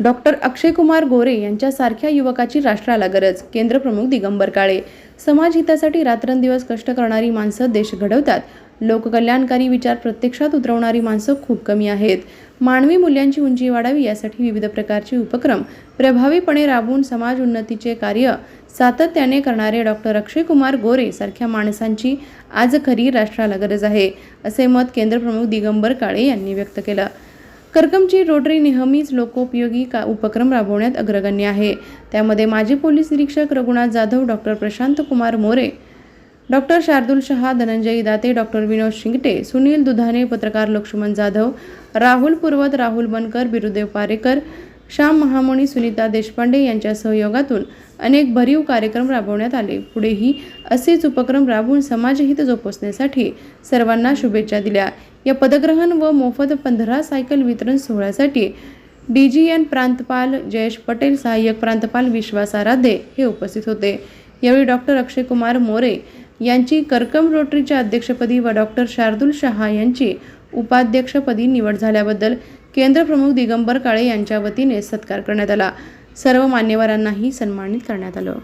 Doctor Akshay Kumar गोरे यांच्यासारख्या युवकाची राष्ट्राला गरज केंद्रप्रमुख दिगंबर काळे. समाज हितासाठी रात्रंदिवस कष्ट करणारी माणसं देश घडवतात. लोककल्याणकारी विचार प्रत्यक्षात उतरवणारी माणसं खूप कमी आहेत. मानवी मूल्यांची उंची वाढावी यासाठी विविध प्रकारचे उपक्रम प्रभावीपणे राबवून समाज उन्नतीचे कार्य सातत्याने करणारे डॉक्टर अक्षय कुमार गोरे सारख्या माणसांची आज खरी राष्ट्राला गरज आहे असे मत केंद्रप्रमुख दिगंबर काळे यांनी व्यक्त केलं. करकमची रोटरी नेहमीच लोकोपयोगी का उपक्रम राबवण्यात अग्रगण्य आहे. त्यामध्ये माजी पोलीस निरीक्षक Raghunath Jadhav doctor Prashant Kumar More doctor Shardul Shah Dhananjay Date doctor Vinod Shingte Sunil Dudhane पत्रकार लक्ष्मण जाधव राहुल पूर्वत राहुल बनकर बिरुदेव पारेकर श्याम महामणी सुनीता देशपांडे यांच्या सहयोगातून अनेक भरीव कार्यक्रम राबवण्यात आले. पुढेही असेच उपक्रम राबवून समाजहित जोपासण्यासाठी सर्वांना शुभेच्छा दिल्या. या पदग्रहण व मोफत पंधरा सायकल वितरण सोहळ्यासाठी डी जी एन प्रांतपाल जयेश पटेल सहाय्यक प्रांतपाल विश्वास आराधे हे उपस्थित होते. यावेळी डॉक्टर अक्षय कुमार मोरे यांची करकम रोटरीच्या अध्यक्षपदी व डॉक्टर शार्दुल शहा यांची उपाध्यक्षपदी निवड झाल्याबद्दल केंद्रप्रमुख दिगंबर काळे यांच्या वतीने सत्कार करण्यात आला. सर्व मान्यवरांनाही सन्मानित करण्यात आलं.